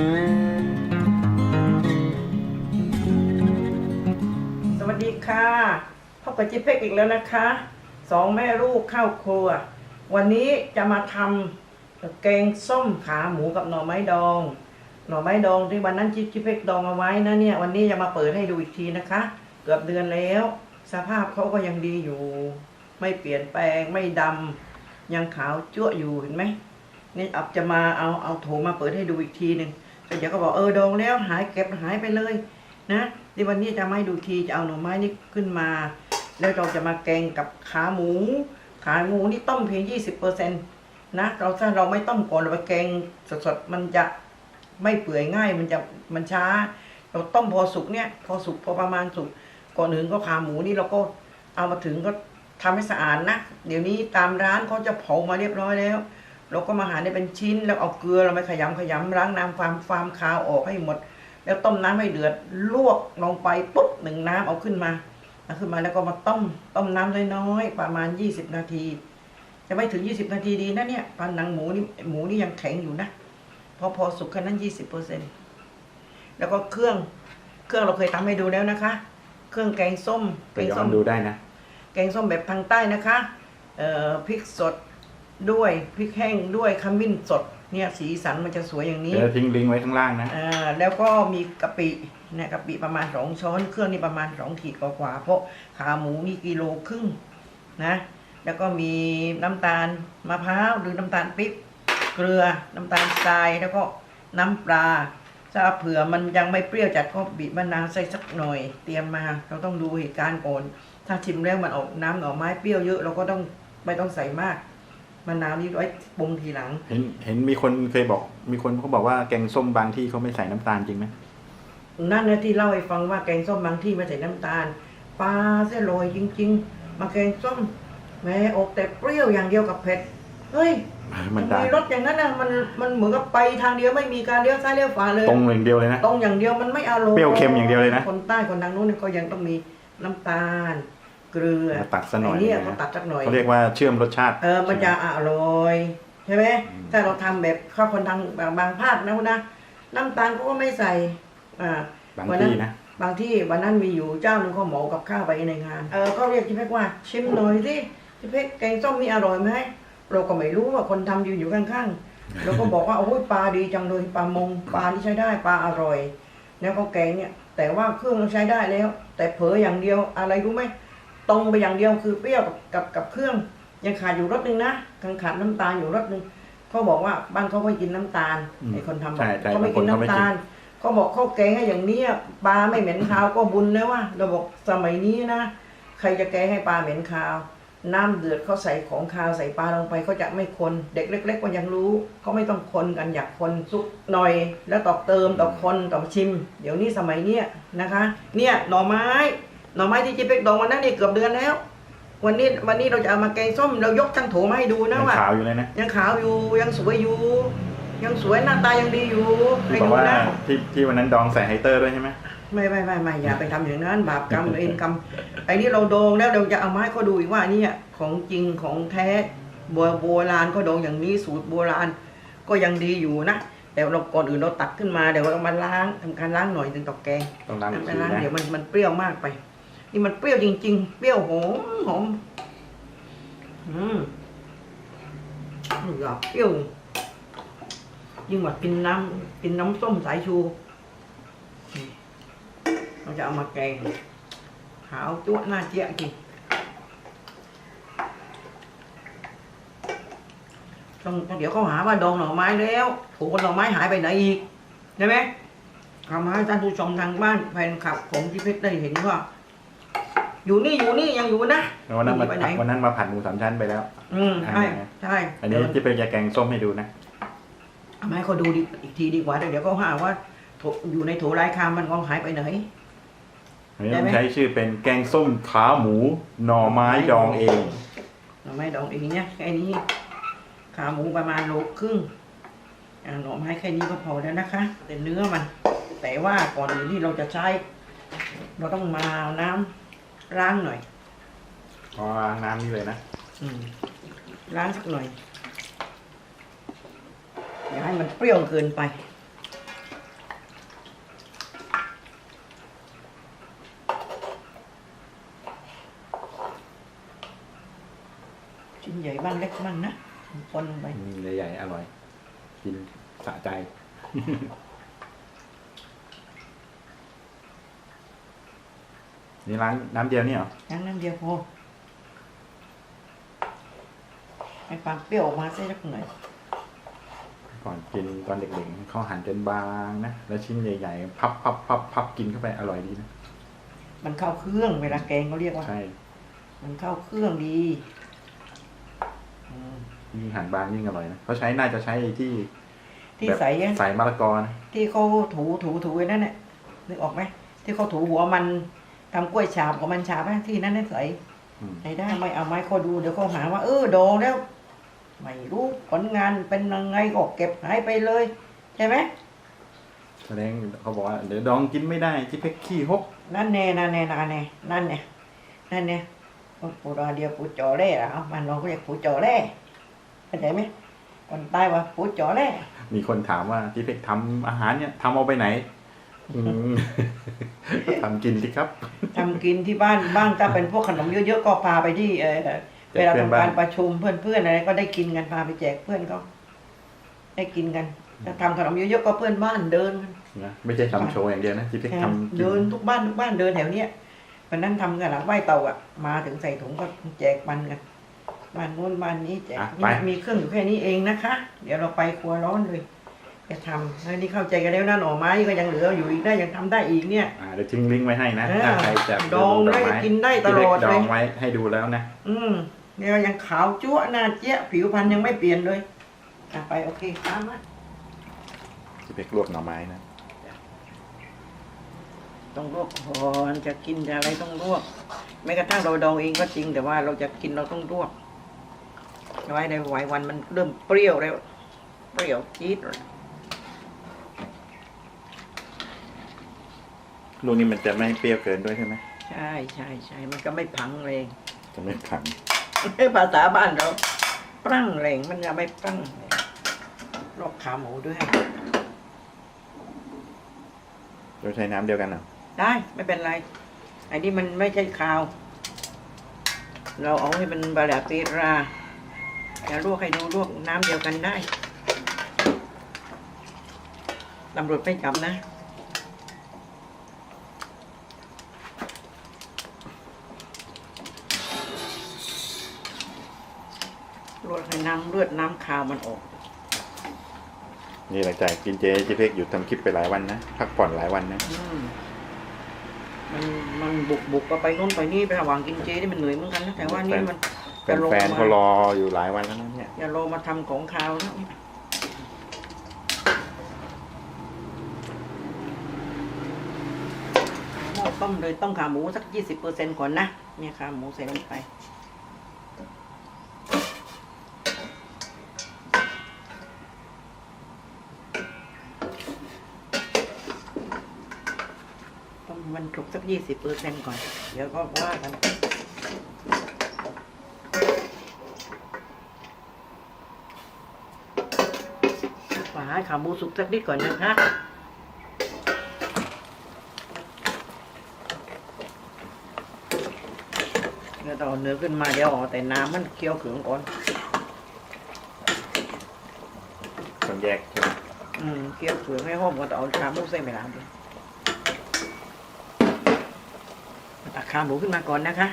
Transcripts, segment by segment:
สวัสดีค่ะพบกับจิ๊บเพ็กอีกแล้วนะคะสองแม่ลูกเข้าครัว วันนี้จะมาทำแกงส้มขาหมูกับหน่อไม้ดอง หน่อไม้ดองที่วันนั้นจิ๊บจิ๊บเพ็กดองเอาไว้นะเนี่ย วันนี้จะมาเปิดให้ดูอีกทีนะคะ เกือบเดือนแล้ว สภาพเขาก็ยังดีอยู่ ไม่เปลี่ยนแปลงไม่ดำยังขาวจั่วอยู่เห็นไหมนี่อับจะมาเอาเอาโถมาเปิดให้ดูอีกทีหนึ่ง เดี๋ยวก็บอกเออดองแล้วหายเก็บหายไปเลยนะที่วันนี้จะไมาให้ดูทีจะเอาหน่อไม้นี่ขึ้นมา แล้วเราจะมาแกงกับขาหมู ขาหมูนี่ต้มเพียงยี่สิบเปอร์เซ็นต์นะเราถ้าเราไม่ต้มก่อนเราไปแกงสดๆมันจะไม่เปื่อยง่ายมันจะมันช้า เราต้มพอสุกเนี่ย พอสุกพอประมาณสุกก่อนอื่นก็ขาหมูนี่เราก็เอามาถึงก็ทำให้สะอาดนะ เดี๋ยวนี้ตามร้านเขาจะเผามาเรียบร้อยแล้ว เราก็มาหั่นให้เป็นชิ้น แล้วเอาเกลือเราไปขยำขยำล้างน้ำฟาร์มฟาร์มคาวออกให้หมด แล้วต้มน้ำให้เดือดลวกลงไปปุ๊บหนึ่งน้ำเอาขึ้นมาเอาขึ้นมาแล้วก็มาต้มต้มน้ำน้อยๆประมาณ 20 นาที จะไม่ถึง 20 นาทีดีนะเนี่ยปานหนังหมูนี่หมูนี่ยังแข็งอยู่นะพอพอสุกแค่นั้น 20เปอร์เซ็นแล้วก็เครื่องเครื่องเราเคยทำให้ดูแล้วนะคะ เครื่องแกงส้มไปแกงย้อส้นมดูได้นะ แกงส้มแบบทางใต้นะคะ เอ่อพริกสด ด้วยพริกแห้งด้วยขมิ้นสดเนี่ยสีสันมันจะสวยอย่างนี้เดี๋ยวทิ้งลิงก์ไว้ข้างล่างนะ อ่าแล้วก็มีกะปิเนี่ยกะปิประมาณสองช้อนเครื่องนี่ประมาณสองขีดกว่าๆเพราะขาหมูนี่กิโลครึ่งนะ แล้วก็มีน้ำตาลมะพร้าวหรือน้ำตาลปิ๊บเกลือน้ำตาลทรายแล้วก็น้ำปลาถ้าเผื่อมันยังไม่เปรี้ยวจัดก็บีบมะนาวใส่สักหน่อย เตรียมมาเราต้องดูเหตุการณ์ก่อนถ้าชิมแล้วมันออกน้ำหน่อไม้เปรี้ยวเยอะเราก็ต้องไม่ต้องใส่มาก มะนาวนี่ไว้ปรุงทีหลัง เห็นเห็นมีคนเคยบอก มีคนเขาบอกว่าแกงส้มบางที่เขาไม่ใส่น้ำตาลจริงไหมนั่นนะที่เล่าให้ฟังว่าแกงส้มบางที่ไม่ใส่น้ำตาลปลาเสียลอยจริง ๆ มาแกงส้มแหม่ออกแต่เปรี้ยวอย่างเดียวกับเผ็ดเฮ้ยมันทำได้ไมรสอย่างนั้นน่ะมันมันเหมือนกับไปทางเดียวไม่มีการเลี้ยวซ้ายเลี้ยวขวาเลย ตรงอย่างเดียวเลยนะ ตรงอย่างเดียวมันไม่อารมณ์เปรี้ยวเค็มอย่างเดียวเลยนะ คนใต้คนทางนู้นก็ยังต้องมีน้ำตาล เกลือมาตัดซะหน่อยไเนี่ยนะเขาตัดสักหน่อยเขาเรียกว่าเชื่อมรสชาติ เออมันจะอร่อยใช่ไหมอืมถ้าเราทำแบบข้าวคนทางบางบางภาคนะคุณนะน้ำตาลเขาก็ไม่ใส่อ่าบางวันนั้นที่นะบางที่วันนั้นมีอยู่เจ้าหนึ่งเขาเหมากับข้าวไปในงาน เออก็เรียกจิเพกว่า ชิมหน่อยสิจิเพกแกงส้มนี่อร่อยไหมเราก็ไม่รู้ว่าคนทำยืนอยู่ข้างๆเราก็บอกว่าโอ้ยปลาดีจังเลยปลามงปลาที่ใช้ได้ปลาอร่อย แล้วก็แกงเนี่ย แต่ว่าเครื่องเราใช้ได้แล้ว แต่เผลออย่างเดียวอะไรรู้ไหม ตรงไปอย่างเดียวคือเปรี้ยวกับกับกับเครื่อง ยังขาดอยู่รสหนึ่งนะยังขาดน้ำตาลอยู่รสหนึ่งเขาบอกว่าบ้านเขาไม่กินน้ำตาลอืมไอ้คนทำใช่ใช่เขาไม่บางคกินนเขาไม่น้ำกินตาลเขาบอกข้าวแกงให้อย่างเนี้ยปลาไม่เหม็นคาวก็บุญแล้วว่าเราบอกสมัยนี้นะใครจะแกงให้ปลาเหม็นคาว น้ำเดือดเขาใส่ของคาวใส่ปลาลงไปเขาจะไม่คนเด็กเล็กๆก็ยังรู้เขาไม่ต้องคนกันอยากคนซุกหน่อย แล้วตอกเติมตอกคนตอกชิม เดี๋ยวนี้สมัยเนี้ยนะคะ เนี่ยหน่อไม้ หน่อไม้ที่จิเป็กดองวันนั้นนี่เกือบเดือนแล้ว วันนี้วันนี้เราจะเอามาแกงส้มเรายกทั้งโถมาให้ดูนะยังว่าขาวอยู่เลยนะยังขาวอยู่ยังสวยอยู่ ยังสวยหน้าตายังดีอยู่ที่ให้บอกดูว่านะที่ที่วันนั้นดองใส่ไฮเตอร์ด้วยใช่ไหมไม่ไม่ไม่ไม่อย่าไปทำอย่างนั้นบาปกรรมเวรกรรมไอ้นี่เราโดงแล้วเราจะเอามาให้เขาดูอีกว่าเนี่ยของจริงของแท้โบโบราณก็โดงอย่างนี้สูตรโบราณก็ยังดีอยู่นะแต่เราก่อนอื่นเราตักขึ้นมาเดี๋ยวเรามาล้างทำการล้างหน่อยถึงตอกแกงต้องล้างอีกทำทีการล้างนะเดี๋ยวมันมันเปรี้ยวมากไป นี่มันเปรี้ยวจริง ๆ เปรี้ยวหอมหอมอืมอยากเปรี้ยวยิ่งกว่ากินน้ำกินน้ำส้มสายชูเราจะเอามาแกงขาวจั๊วหน้าเจี๊ยกินต้องเดี๋ยวเขาหาว่าดองหน่อไม้แล้วถูกหน่อไม้หายไปไหนอีก ใช่ไหมทำให้ท่านผู้ชมทางบ้านแฟนคลับผมที่เพชรได้เห็นว่า อยู่นี่อยู่นี่ยังอยู่นะแล้ววันนั้นหมาไปไหนวันนั้นมาผัดหมูสามชั้นไปแล้ว อืมใช่ใช่อันนี้ที่เป็นยาแกงส้มให้ดูนะเอามาให้เขาดูดีอีกทีดีกว่าเดี๋ยวเขาหาว่าโถอยู่ในโถรายคามมันงองหายไปไหนอันนี้ได้ต้อไหมงใช้ชื่อเป็นแกงส้มขาหมูหน่อไม้ดองเองหน่อไม้ดองเองเนี่ยแค่นี้ ขาหมูประมาณโลครึ่งอ่าหน่อไม้แค่นี้ก็พอแล้วนะคะ แต่เนื้อมัน แต่ว่าก่อนอื่นที่เราจะใช้ เราต้องมาเอาน้ำ ล้างหน่อยพอล้างน้ำนี่เลยนะอืมล้างสักหน่อย อย่าให้มันเปรี้ยวเกินไปชิ้นใหญ่บ้างเล็กบ้างนะปนลงไปเลยใหญ่อร่อย กินสะใจ นี่ล้างน้ำเดียวนี่เหรอน้ำน้ำเดียวพอให้ความเปรี้ยวออกมาสักหน่อยก่อนกินตอนเด็กๆเขาหั่นเป็นบางนะแล้วชิ้นใหญ่ๆพับพับพับพับกินเข้าไปอร่อยดีนะมันเข้าเครื่องเวลาแกงเขาเรียกว่าใช่ มันเข้าเครื่องดีอืมยิ่งหั่นบางยิ่งอร่อยนะเขาใช้น่าจะใช้ที่ ที่แบบใส่อะใส่มะละกอนะที่เขาถูถูถูไว้นั่นแหละนึกออกไหมที่เขาถูหัวมัน ทำกล้วยฉาบกับมันฉาบไหมที่นั่นนั่นใส่อืมใส่ได้ไม่เอาไม้เขาดูเดี๋ยวเขาหาว่า เออโดองแล้ว ไม่รู้ผลงานเป็นยังไงก็เก็บหายไปเลย ใช่ไหมแสดงเขาบอกว่าเดี๋ยวดองกินไม่ได้ที่เพกขี้ฮกนั่นแน่นั่นแน่นั่นแน่นั่นแน่นั่นแน่ปูรอเดียวปูจอเล่เหรอมันเราก็เรียกปูจอเล่เข้าใจไหมคนใต้ว่าปูจอเล่มีคนถามว่าที่เพกทำอาหารเนี่ยทำเอาไปไหนอืม ทำกินสิครับ ทำกินที่บ้านบ้างถ้าเป็นพวกขนมเยอะๆก็พาไปที่เออแจเวกลาเพื่อนทำบ้ากานรประชุมเพื่อนๆอะไรก็ได้กินกันพาไปแจกเพื่อนเขาได้กินกันถ้าทำขนมเยอะๆก็เพื่อนบ้านเดินกัน นะไม่ใช่ทำโชว์อย่างเดียวนะที่เพกทำกินเดินทุกบ้านทุกบ้านเดินแถวเนี้ยวันนั้นทำกันหลังไหว้เตาอะมาถึงใส่ถุงก็แจกมันกันบ้านนู้นบ้านนี้แจกนี่มีเครื่องอยู่แค่นี้เองนะคะ เดี๋ยวเราไปครัวร้อนเลย จะทำแล้วนี่เข้าใจกันแล้วนะหน่อไม้ก็ยังเหลืออยู่อีกได้ยังทำได้อีกเนี่ย อ่าเดี๋ยวทิ้งลิงก์ไว้ให้นะเออถ้าใครจะดองดได้ไม้กินได้ตที่ลเล็กอดดเลอยงไว้ให้ดูแล้วนะ อืมเนี่ยยังขาวจั๊วะหน้าเจี๊ยะผิวพรรณยังไม่เปลี่ยนเลยอะไปโอเคตามมาที่เพกลวกหน่อไม้นะ ต้องลวกก่อนจะกินจะอะไรต้องลวกแม้กระทั่งเราดองเองก็จริง แต่ว่าเราจะกินเราต้องลวกไว้ในหวายวันมันเริ่มเปรี้ยวแล้ว เปรี้ยวจี๊ดเลย ลูกนี้มันจะไม่เปรี้ยวเกินด้วยใช่ไหมใช่ใช่ใช่มันก็ไม่พังเลยจะไม่ขังภาษาบ้านเราปรั้งแรงมันจะไม่ปรั้งเลยลวกขาหมูด้วย เราใช้น้ำเดียวกันเหรอได้ไม่เป็นไรอันนี้มันไม่ใช่คาว เราเอาให้มันบาดาปีราจะลวกให้ดูลวกน้ำเดียวกันได้ตำรวจไม่จับนะ น้ำเลือดน้ำคาวมันออก นี่หลังจากกินเจที่เพกหยุดทำคลิปไปหลายวันนะ พักผ่อนหลายวันนะ อืมมันมันบุกบุกก็ไปโน่นไปนี่ไประหว่างกินเจนี่มันเหนื่อยเหมือนกันนะแต่ว่านี่มันจะลงแฟนๆมาเขารออยู่หลายวันแล้วนะเนี่ย อย่าโลมาทำของคาวนะหม้อต้มเลยต้มขาหมูสักยี่สิบเปอร์เซ็นก่อนนะ เนี่ยขาหมูใส่ลงไป ต้มให้มันสุกสัก ยี่สิบเปอร์เซ็นก่อน เดี๋ยวก็ว่ากันฝาให้ขาหมูสุกสักนิดก่อนนะคะเดี๋ยวต่อาเนื้อขึ้นมาเดี๋ยวเออกแต่น้ำมันเคี่ยวเขืองก่อนต้องแยกใช่ไหมอืมเคี่ยวเขืองให้หอมก่อนต่อเอาขาหมูใส่ไปน้ำด้วยตัก ขาหมูขึ้นมาก่อนนะคะ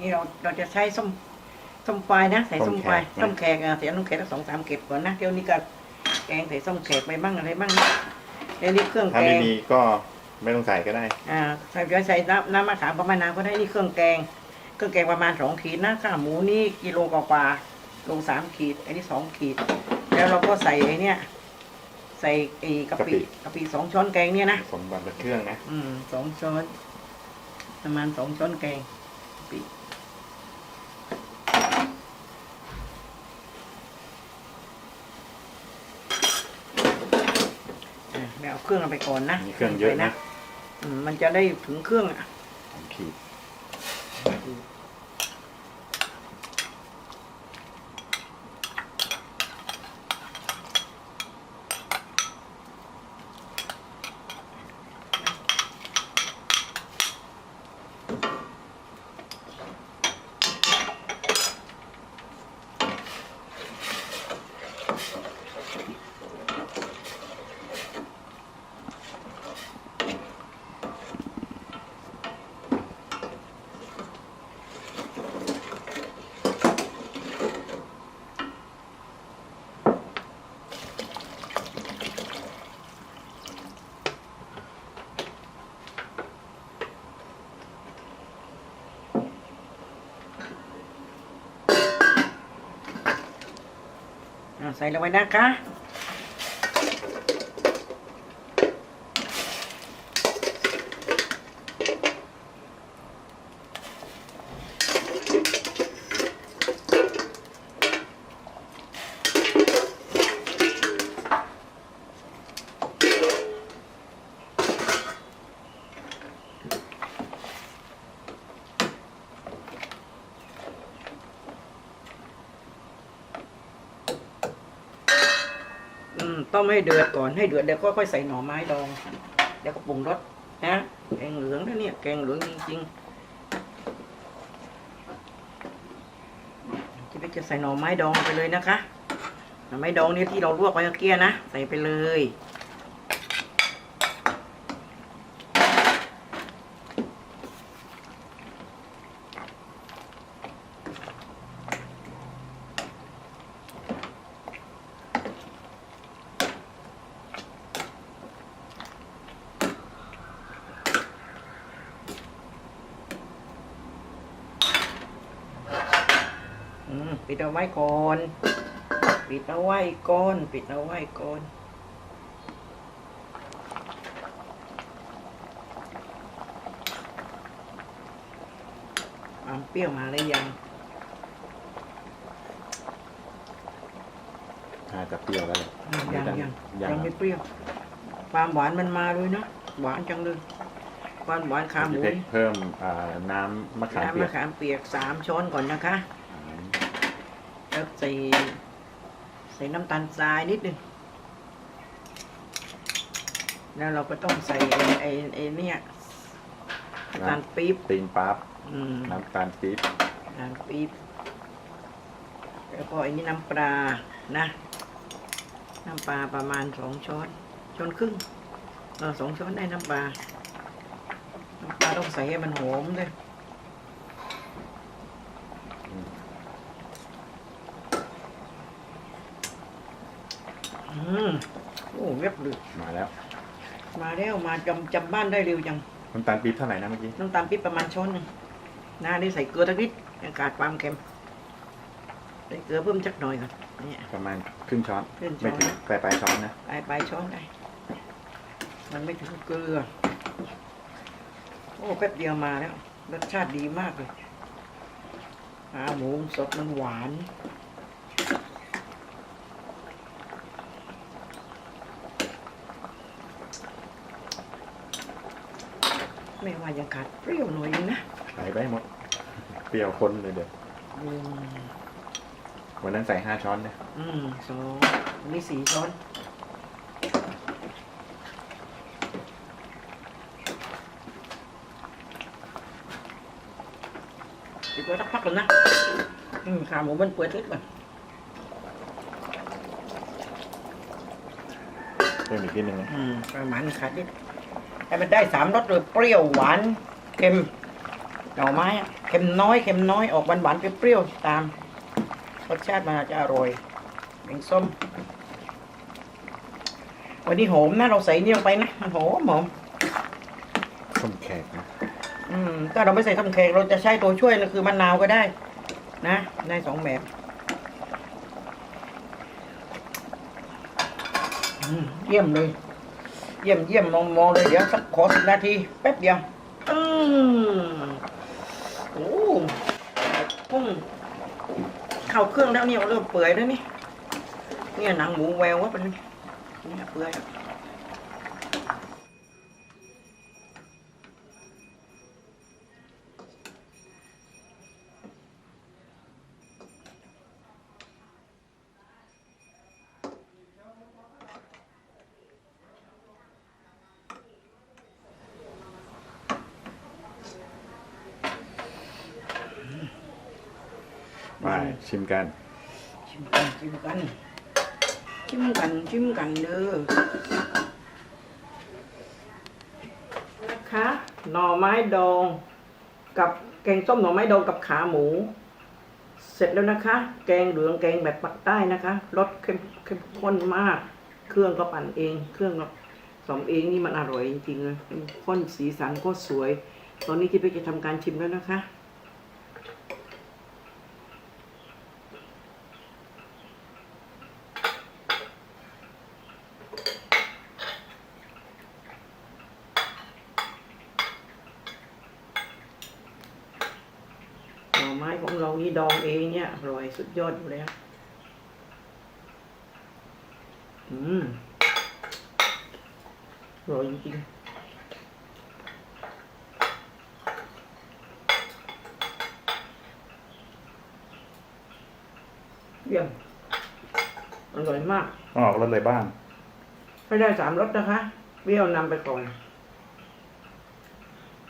นี่เราเราจะใช้ส้มส้มปลายนะ ใส่ส้มปลายส้มแขกอะใส่ส้มแขกสักสองสามเก็บก่อนนะเดี๋ยวนี้ก็ แกงใส่ส้มแขกไปบ้างอะไรบ้างนะเดี๋ยวนี้เครื่องถ้าแกไม่งมีก็ไม่ต้องใส่ก็ได้ อ่าใส่จะใส่น้ำน้ำมะขามประมาณน้ำก็ได้นี่เครื่องแกง เครื่องแกงประมาณสองขีดนะข้าวหมูนี่กิโลกว่าๆลงสามขีดอันนี้สองขีด แล้วเราก็ใส่ไอ้เนี่ย ใส่ไอ้กะปิกะปิ กะปิสองช้อนแกงเนี่ยนะ สมบัติเครื่องนะ อืมสองช้อน ประมาณสองช้อนแกงกะปิอะไม่ เอาเครื่องเอาไปก่อนนะมีเครื่องเยอะนะมอืมมันจะได้ถึงเครื่องอะ สองขีด อะใส่ล ต้มให้เดือดก่อนให้เดือดเดี๋ยวก็ค่อยใส่หน่อไม้ดองเดี๋ยวก็ปรุงรสนะแกงเหลืองนะเนี่ยแกงเหลืองจริงๆที่ไปจะใส่หน่อไม้ดองไปเลยนะคะหน่อไม้ดองเนี่ยที่เราลวกไว้เมื่อกี้นะใส่ไปเลย ไว้ก่อน ปิดเอาไว้ก่อน ปิดเอาไว้ก่อนความเปรี้ยวมาหรือยังน่าจะเปรี้ยวแล้วเลยยังยังยังยังยังไม่เปรี้ยว ความหวานมันมาด้วยนะหวานจังเลยความหวานขาหมูพี่เพ็กเพิ่มอ่าน้ำมะขามน้ำเปียมะกขามเปียกสามช้อนก่อนนะคะ แล้วใส่ใส่น้ำตาลทรายนิดนึงแล้วเราก็ต้องใส่ไอ้ไอ้ไอ้เนี่ยน้ำตาลปี๊บตีนปั๊บอืมน้ำตาลปี๊บน้ำตาลปี๊บแล้วก็ไอ้นี่น้ำปลานะ น้ำปลาประมาณสองช้อนช้อนครึ่งเออสองช้อนได้น้ำปลาน้ำปลาต้องใส่ให้มันหอมเลย อืมโอ้เว็บดึกมาแล้วมาแล้วมาจำจำบ้านได้เร็วจังน้ำตาลปี๊บเท่าไหร่นะเมื่อกี้ น้ำตาลปี๊บประมาณช้อนหนึ่งนะนี่ใส่เกลือตะนิดยังขาดความเค็มใส่เกลือเพิ่มจักหน่อยก่อนเนี่ย ประมาณครึ่งช้อน ครึ่งช้ไม่อนถึงปลายปลายช้อนนะไปไปช้อนได้ มันไม่ถึงเกลือ โอ้แป๊บเดียวมาแล้วรสชาติดีมากเลยขาหมูสดมันหวาน ม่ว่ายังขาดเปรี้ยวหน่อยนึงนะใส่ไปหมด เปรี้ยวคนเลยเดี๋ยวอืมวันนั้นใส่ห้าช้อนนะอืมสองอันนี่สี่ช้อน อีกไว้สักพักก่อนนะ อืมขาหมูมันเปื่อยนิดก่อนเพิ่มอีกนิดนึงนะอืมประมาณขาดนิด ให้มันได้สามรสเลยเปรี้ยวหวานเค็มหน่อไม้อะเค็มน้อยเค็มน้อยออกหวานหวานๆเปรี้ยวๆตามรสชาติมันอาจจะอร่อยแกงส้ม วันนี้หอมนะเราใส่นี่ลงไปนะมันหอมหอมส้มแขกนะอืมถ้าเราไม่ใส่ส้มแขกเราจะใช้ตัวช่วยนะคือมะนาวก็ได้ นะได้สองแบบอืมเยี่ยมเลย เยี่ยมเยี่ยมมองมองเลยเดี๋ยวสักขอสิบนาทีแป๊บเดียว อืมโอ้พุ่งเข้าเครื่องแล้วเนี่ยเริ่มเปื่อยแล้วนี่ เนี่ยหนังหมูแววว่าเป็นเนี่ยเปื่อย ไปชิมกัน ชิมกัน ชิมกัน ชิมกันชิมกันเด้อนะคะหน่อไม้ดอง กับแกงส้มหน่อไม้ดองกับขาหมู เสร็จแล้วนะคะ แกงเหลืองแกงแบบปักใต้นะคะรสเข้มเข้มข้นมาก เครื่องก็ปั่นเอง เครื่องก็สมเองนี่มันอร่อยจริงๆเลยเข้มข้นสีสันก็สวย ตอนนี้ที่เป๊กจะทำการชิมแล้วนะคะ หน่อไม้ของเรานี่ดองเองเนี่ยอร่อย สุดยอดอยู่แล้ว อืมอร่อยจริงๆเยี่ยมอร่อยมากออกรสอะไรบ้าง ให้ได้สามรสนะคะเปรี้ยวนำไปก่อน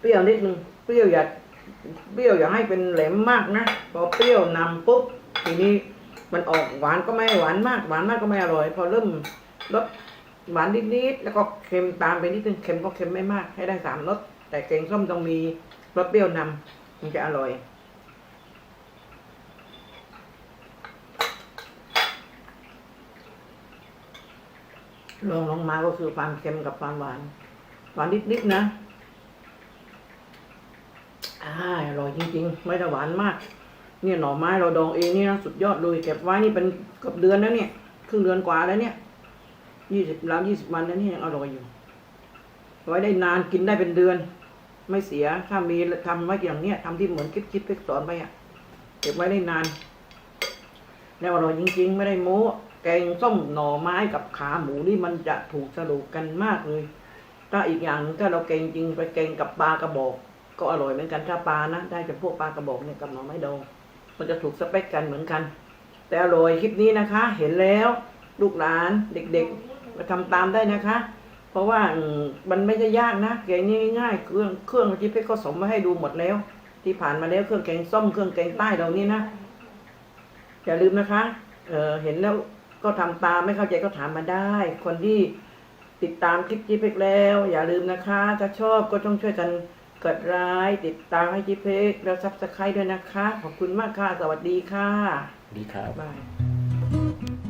เปรี้ยวนิดนึงเปรี้ยวอย่าเปรี้ยวอย่าให้เป็นแหลมมากนะ พอเปรี้ยวนำปุ๊บ ทีนี้มันออกหวานก็ไม่หวานมากหวานมากก็ไม่อร่อย พอเริ่มรสหวานนิดๆแล้วก็เค็มตามไปนิดนึงเค็มก็เค็มไม่มาก ให้ได้สามรสแต่แกงส้มต้องมีรสเปรี้ยวนำมันจะอร่อยลองลงมาก็คือความเค็มกับความหวาน หวานนิดๆนะอ่าอร่อยจริงๆ ไม่ได้หวานมาก เนี่ยหน่อไม้เราดองเองนี่นะสุดยอดเลยเก็บไว้นี่เป็นเกือบเดือนแล้วเนี่ยครึ่งเดือนกว่าแล้วเนี่ยยี่สิบแล้วยี่สิบวันแล้วนี่ยังอร่อยอยู่ ไว้ได้นานกินได้เป็นเดือน ไม่เสียถ้ามีทำไว้อย่างเนี้ยทำที่เหมือนคิดคิดเพกสอนไปอะเก็บไว้ได้นานแล้วอร่อยจริง ๆ ไม่ได้โม้แกงส้มหน่อไม้กับขาหมูนี่มันจะถูกสรุปกันมากเลย ถ้าอีกอย่างหนึ่งถ้าเราแกงจริงไปแกงกับปลากระบอก ก็อร่อยเหมือนกันถ้าปลานะได้จากพวกปลากระบอกเนี่ยกับหน่อไม้ดอง มันจะถูกสเปคกันเหมือนกัน แต่อร่อยคลิปนี้นะคะ เห็นแล้วลูกหลานเด็กๆมาทำตามได้นะคะ เพราะว่ามันไม่ได้ยากนะแกงนี่ง่ายเครื่องเครื่องที่เพชรก็สมมาให้ดูหมดแล้ว ที่ผ่านมาแล้วเครื่องแกงส้มเครื่องแกงใต้เรานี่นะอย่าลืมนะคะเออเห็นแล้วก็ทำตามไม่เข้าใจก็ถามมาได้ คนที่ติดตามคลิปจีเพ็กแล้ว อย่าลืมนะคะ ถ้าชอบก็ต้องช่วยกัน กดไลค์ติดตามให้จิเพกแล้วซับสไครต์ด้วยนะคะ ขอบคุณมากค่ะ สวัสดีค่ะ ดีครับ บ๊ายบาย